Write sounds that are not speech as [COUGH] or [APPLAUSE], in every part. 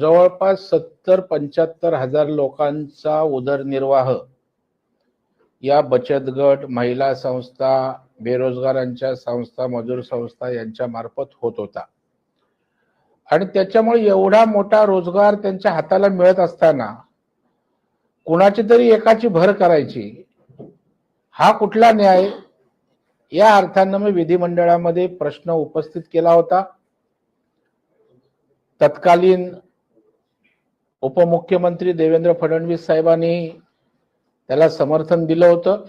जवळपास सत्तर पंच्याहत्तर हजार लोकांचा उदरनिर्वाह. या बचत गट महिला संस्था बेरोजगारांच्या संस्था मजूर संस्था यांच्या मार्फत होत होता. आणि त्याच्यामुळे एवढा मोठा रोजगार त्यांच्या हाताला मिळत असताना कुणाची तरी एकाची भर करायची हा कुठला न्याय? या अर्थानं मी विधिमंडळामध्ये प्रश्न उपस्थित केला होता. तत्कालीन उपमुख्यमंत्री देवेंद्र फडणवीस साहेबांनी त्याला समर्थन दिलं होतं.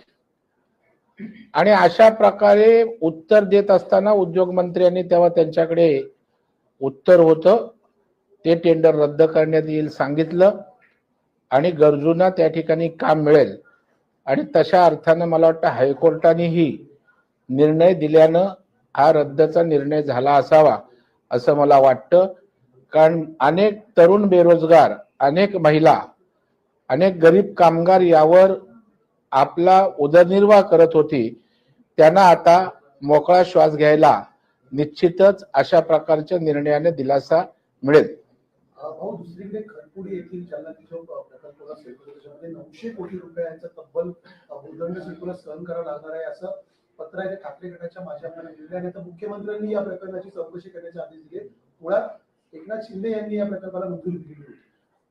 आणि अशा प्रकारे उत्तर देत असताना उद्योग मंत्र्यांनी तेव्हा त्यांच्याकडे उत्तर होतं. ते टेंडर रद्द करण्यात येईल सांगितलं. आणि गरजूंना त्या ठिकाणी काम मिळेल. आणि तशा अर्थानं मला वाटतं हायकोर्टानेही निर्णय दिल्यानं हा रद्दचा निर्णय झाला असावा असं मला वाटतं. कारण अनेक तरुण बेरोजगार अनेक महिला अनेक गरीब कामगार यावर आपला उदरनिर्वाह करत होती. त्यांना आता मोकळा श्वास घ्यायला निश्चितच अशा प्रकारच्या निर्णयाने दिलासा मिळेल. भाऊ दुसरीकडे खरपुडी येथील जालना प्रकल्पाला नऊशे कोटी रुपयांचा तब्बल भूदंड शुल्क सहन करावं लागणार आहे असं पत्र आहे ते ठाकरे गटाच्या माध्यमातून दिले आणि आता मुख्यमंत्र्यांनी या प्रकरणाची चौकशी करण्याचे आदेश दिले. मुळात एकनाथ शिंदे यांनी या प्रकल्पाला मंजुरी दिली होती.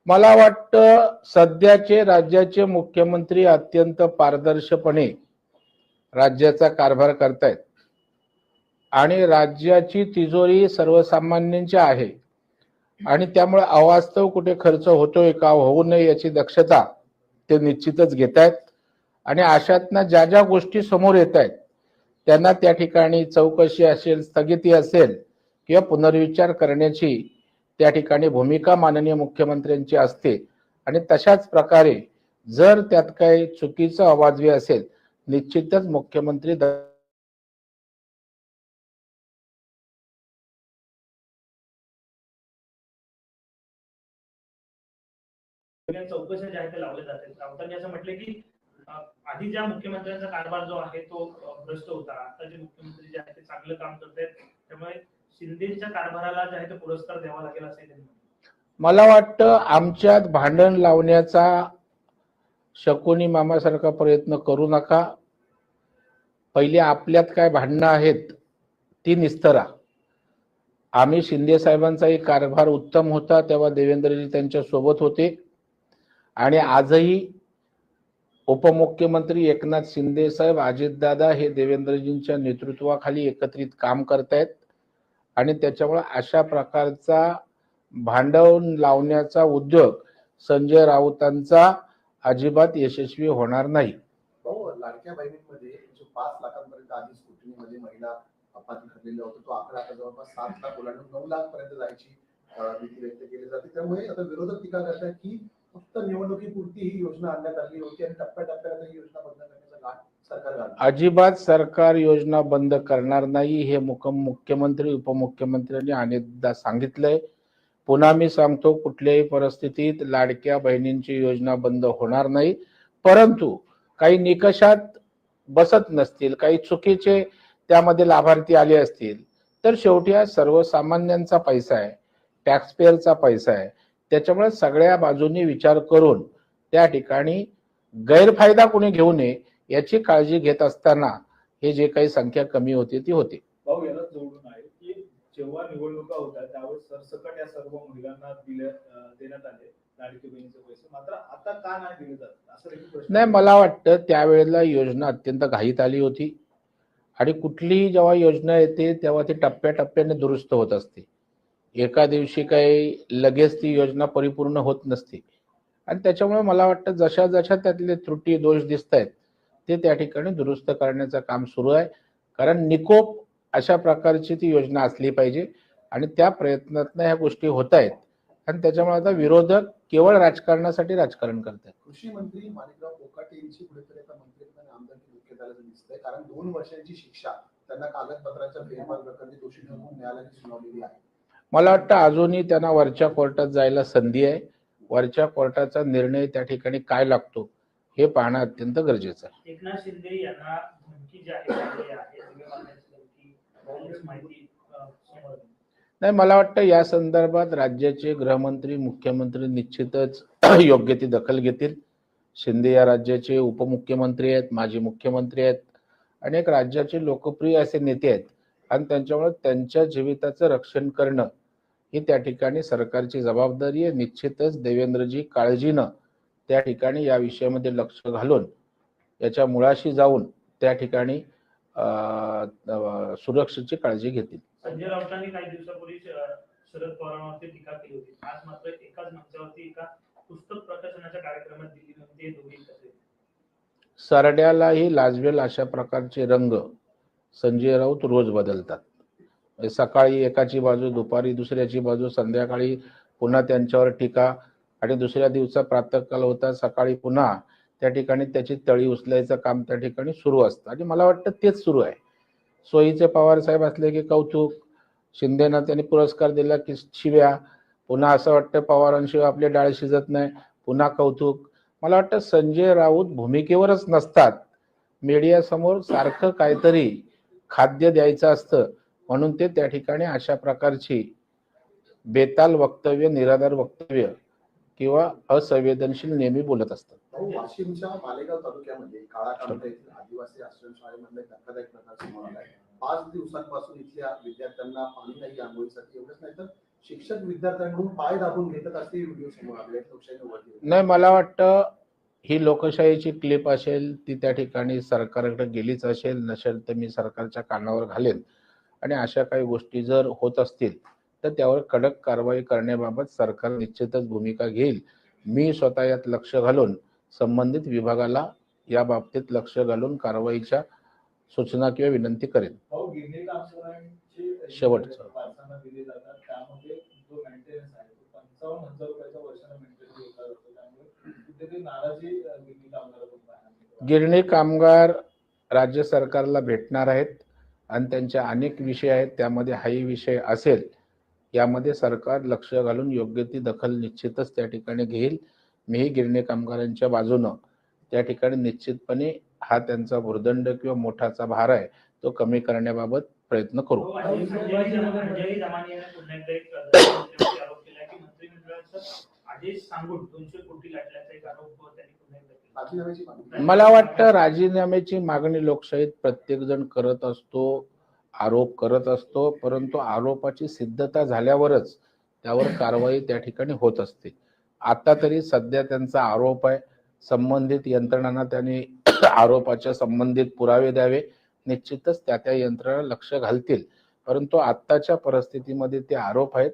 मला वाटतं सध्याचे राज्याचे मुख्यमंत्री अत्यंत पारदर्शपणे राज्याचा कारभार करतायत. आणि राज्याची तिजोरी सर्वसामान्यांची आहे. आणि त्यामुळे अवास्तव कुठे खर्च होतोय का होऊ नये याची दक्षता ते निश्चितच घेत आहेत आणि अशातनं ज्या ज्या गोष्टी समोर येत आहेत त्यांना त्या ठिकाणी चौकशी असेल स्थगिती असेल किंवा पुनर्विचार करण्याची त्या ठिकाणी भूमिका माननीय मुख्यमंत्र्यांची असते. आणि तशाच प्रकारे जर त्यात काही चुकीचं अवाजवी असेल निश्चितच मुख्यमंत्री चौकशी जाहीर चौकशा ज्या आहेत त्या लावल्या राऊतांनी असं म्हटलं की आधी ज्या मुख्यमंत्र्यांचा कारभार जो आहे तो भ्रष्ट होता. आता जे मुख्यमंत्री जे आहेत ते चांगलं काम करतायत. त्यामुळे शिंदेच्या कारभाराला जे आहे तो पुरस्कार द्यावा लागेल असं मला वाटतं आमच्यात भांडण लावण्याचा शकुनी मामासारखा प्रयत्न करू नका. पहिले आपल्यात काय भांडणं आहेत ती निस्तरा. आम्ही शिंदे साहेबांचाही कारभार उत्तम होता तेव्हा देवेंद्रजी त्यांच्यासोबत होते. आणि आजही उपमुख्यमंत्री एकनाथ शिंदे साहेब अजितदादा हे देवेंद्रजींच्या नेतृत्वाखाली एकत्रित काम करतायत. आणि त्याच्यामुळे अशा प्रकारचा भांडवल लावण्याचा उद्योग संजय राऊतांचा अजिबात यशस्वी होणार नाही. भाऊ लाडक्या बहिणींमध्ये पाच लाखांपर्यंत आधी स्कुटनीमध्ये महिला अपात्र ठरलेला होता तो आकडा आता जवळपास सात लाख ओलांडून नऊ लाख पर्यंत जायची भीती व्यक्त केली जाते. त्यामुळे आता विरोधक टीका करतात की फक्त निवडणुकीपुरती ही योजना आणण्यात आली होती आणि टप्प्याटप्प्याने ही योजना बंद करण्याचा घाट सरकार अजिबात सरकार योजना बंद करणार नाही हे मुख मुख्यमंत्री उपमुख्यमंत्र्यांनी अनेकदा सांगितलंय. पुन्हा मी सांगतो कुठल्याही परिस्थितीत लाडक्या बहिणींची योजना बंद होणार नाही. परंतु काही निकषात बसत नसतील काही चुकीचे त्यामध्ये लाभार्थी आले असतील तर शेवटी हा सर्वसामान्यांचा पैसा आहे टॅक्सपेअरचा पैसा आहे. त्याच्यामुळे सगळ्या बाजूनी विचार करून त्या ठिकाणी गैरफायदा कोणी घेऊ नये याची काळजी घेत असताना हे जे काही संख्या कमी होती ती होती. भाऊ याला जोडून आहे की जेव्हा निवडणुका होत्या त्यावेळेस सरसकट या सर्व महिलांना देण्यात आले नाही मला वाटतं त्यावेळेला योजना अत्यंत घाईत आली होती. आणि कुठलीही जेव्हा योजना येते तेव्हा ती टप्प्याटप्प्याने दुरुस्त होत असते. एका दिवशी काही लगेच ती योजना परिपूर्ण होत नसते. आणि त्याच्यामुळे मला वाटतं जशा जशा त्यातले त्रुटी दोष दिसत आहेत ते त्या ठिकाणी दुरुस्त करण्याचं काम सुरू आहे. कारण निकोप अशा प्रकारची ती योजना असली पाहिजे आणि त्या प्रयत्नातनं ह्या गोष्टी होत आहेत आणि त्याच्यामुळे आता विरोधक केवळ राजकारणासाठी राजकारण करतात कृषी मंत्री माणिकराव कोकाटे यांची कुठेतरी आता मंत्रिपदाने आमदारकी धुक्यात झाल्याचं दिसतंय. कारण दोन वर्षांची शिक्षा त्यांना कागदपत्राच्या फेरफार प्रकरणी दोषी ठरवून न्यायालयाने सुनावलेली आहे. मला वाटतं अजूनही त्यांना वरच्या कोर्टात जायला संधी आहे. वरच्या कोर्टाचा निर्णय त्या ठिकाणी काय लागतो हे पाहणं अत्यंत गरजेचं आहे. एकनाथ शिंदे यांना धमकी जी आहे. नाही मला वाटतं या संदर्भात राज्याचे गृहमंत्री मुख्यमंत्री निश्चितच [CLEARS THROAT] योग्य ती दखल घेतील. शिंदे या राज्याचे उपमुख्यमंत्री आहेत माजी मुख्यमंत्री आहेत अनेक राज्याचे लोकप्रिय असे नेते आहेत. आणि त्यांच्यामुळे त्यांच्या जीविताचं रक्षण करणं ही त्या ठिकाणी सरकारची जबाबदारी आहे. निश्चितच देवेंद्रजी काळजीनं त्या ठिकाणी या विषयामध्ये लक्ष घालून याच्या मुळाशी जाऊन त्या ठिकाणी सुरक्षेची काळजी घेतील. संजय राऊतांनी काही दिवसापूर्वी शरद पवारांवरती टीका केली होती. आज मात्र एकाच मंचावरती एका पुस्तक प्रकाशनाच्या कार्यक्रमात दिली हे कसे? सरड्यालाही लाजवेल अशा प्रकारचे रंग संजय राऊत रोज बदलतात. म्हणजे सकाळी एकाची बाजू दुपारी दुसऱ्याची बाजू संध्याकाळी पुन्हा त्यांच्यावर टीका आणि दुसऱ्या दिवसा प्रातःकाल होता सकाळी पुन्हा त्या ठिकाणी त्याची तळी उचलायचं काम त्या ठिकाणी सुरू असतं. आणि मला वाटतं तेच सुरू आहे. सोयीचे पवार साहेब असले की कौतुक शिंदेना त्यांनी पुरस्कार दिला की शिव्या पुन्हा असं वाटतं पवारांशिवाय आपले डाळ शिजत नाही पुन्हा कौतुक. मला वाटतं संजय राऊत भूमिकेवरच नसतात. मीडियासमोर सारखं काहीतरी खाद्य द्यायचं असतं. म्हणून ते त्या ठिकाणी अशा प्रकारची बेताल वक्तव्य निराधार वक्तव्य किंवा असंवेदनशील नेहमी बोलत असतात. वाशिमच्या मालेगाव तालुक्यामध्ये काळा कांदा येथील आदिवासी आश्रमशाळेमधला एक धक्कादायक प्रकार समोर आलाय पाच दिवसांपासून इथल्या विद्यार्थ्यांना पाणी नाही आंघोळीसाठी एवढंच नाही तर शिक्षक विद्यार्थ्यांकडून पाय दाबून घेतात असे व्हिडिओ समोर आले आहेत. लोकशाही उघडली नाही मला वाटतं ही लोकशाहीची क्लिप असेल ती त्या ठिकाणी सरकारकडे गेलीच असेल नसेल तर मी सरकारच्या कानावर घालेन. आणि अशा काही गोष्टी जर होत असतील तर त्यावर कडक कारवाई करण्याबाबत सरकार निश्चितच भूमिका घेईल. मी स्वतः यात लक्ष घालून संबंधित विभागाला या बाबतीत लक्ष घालून कारवाईच्या सूचना किंवा विनंती करेन. कामगारांचे शेवटचं. गिरणी कामगार राज्य सरकारला भेटणार आहेत. आणि त्यांच्या अनेक विषय आहेत त्यामध्ये हाही विषय असेल यामध्ये सरकार लक्ष घालून योग्य ती दखल निश्चितच त्या ठिकाणी घेईल. मीही गिरणी कामगारांच्या बाजूनं त्या ठिकाणी निश्चितपणे हा त्यांचा भुर्दंड किंवा मोठाचा भार आहे तो कमी करण्याबाबत प्रयत्न करू. हो, आदेश सांगून दोनशे कोटी लाटल्याचा एक आरोप त्यांनी पुन्हा मला वाटतं राजीनाम्याची मागणी लोकशाहीत प्रत्येक जण करत असतो आरोप करत असतो परंतु आरोपाची सिद्धता झाल्यावरच त्यावर कारवाई त्या ठिकाणी होत असते. आता तरी सध्या त्यांचा आरोप आहे संबंधित यंत्रणांना त्यांनी [COUGHS] आरोपाच्या संबंधित पुरावे द्यावे निश्चितच त्या त्या यंत्रणा लक्ष घालतील. परंतु आत्ताच्या परिस्थितीमध्ये ते आरोप आहेत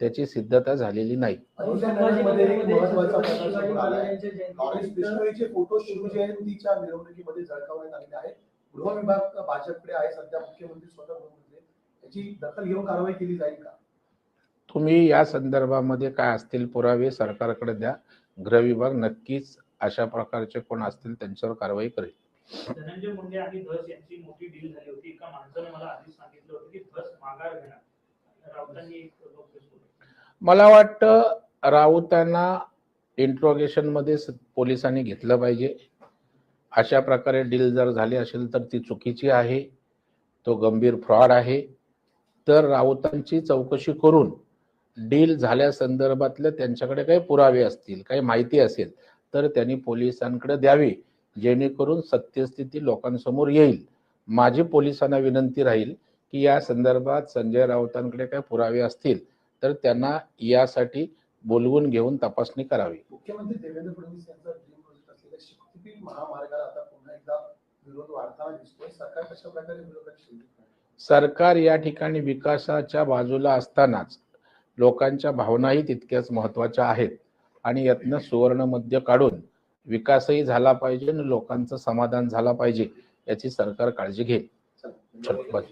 त्याची सिद्धता झालेली नाही. अहिल्यानगरमध्ये एक महत्त्वाचा प्रकार समोर आलाय लॉरेन्स बिश्नोईचे फोटो शिवजयंतीच्या मिरवणुकीमध्ये झळकावण्यात आलेले आहेत. गृह विभाग भाजपकडे आहे. सध्या मुख्यमंत्री स्वतः गृहमंत्री याची दखल घेऊन कारवाई केली जाईल का? तुम्ही या संदर्भामध्ये काय असतील पुरावे सरकारकडे द्या. गृह विभाग नक्कीच अशा प्रकारचे कोण असतील त्यांच्यावर कारवाई करेल. धनंजय मुंडे आणि धस यांची मोठी डील झाली होती. एका माणसाने मला आधीच सांगितलं होतं की धस माघार घेणार. राऊतांनी एक. मला वाटतं राऊतांना इंट्रोगेशनमध्ये स- पोलिसांनी घेतलं पाहिजे. अशा प्रकारे डील जर झाली असेल तर ती चुकीची आहे. तो गंभीर फ्रॉड आहे. तर राऊतांची चौकशी करून डील झाल्या संदर्भातले त्यांच्याकडे काही पुरावे असतील काही माहिती असेल तर त्यांनी पोलिसांकडे द्यावी. जेणेकरून सत्यस्थिती लोकांसमोर येईल. माझी पोलिसांना विनंती राहील की या संदर्भात संजय राऊतांकडे काही पुरावे असतील तर त्यांना यासाठी बोलवून घेऊन तपासणी करावी. मुख्यमंत्री देवेंद्र फडणवीस यांचा ड्रीम प्रोजेक्ट असलेल्या शक्तीपीठ महामार्गाला आता पुन्हा एकदा विरोध वाढताना दिसतोय. सरकार कशा प्रकारे विरोधाची शिंदे सरकार या ठिकाणी विकासाच्या बाजूला असतानाच लोकांच्या भावनाही तितक्याच महत्त्वाच्या आहेत. आणि यातनं सुवर्ण मध्य काढून विकासही झाला पाहिजे आणि लोकांचं समाधान झाला पाहिजे याची सरकार काळजी बस.